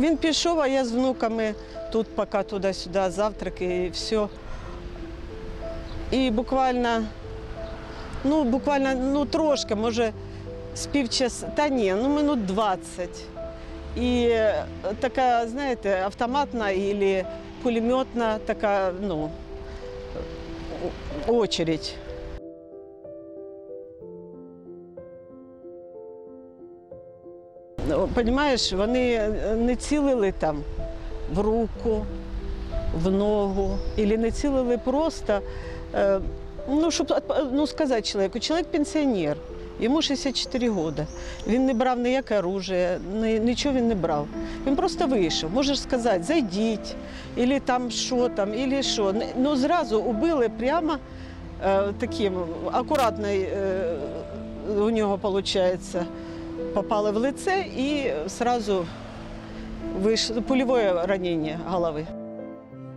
Він пішов, а я з внуками тут поки туди-сюди, завтраки і все. І буквально, ну, буквально, ну трошки, може, з півчаса, та ні, ну минут 20. І е, така, знаєте, автоматна або пулеметна така, ну, очередь. Понімаєш, вони е, не цілили там в руку, в ногу, або не цілили просто, е, ну, щоб ну, сказати чоловіку, чоловік пенсіонер, йому 64 роки. Він не брав ніяке оружие, нічого він не брав. Він просто вийшов. Можеш сказати, зайдіть, або там що там, або що. Ну, зразу убили прямо е, таким акуратний е, у нього виходить. Попали в лице і сразу вийшло пулевое ранение голови.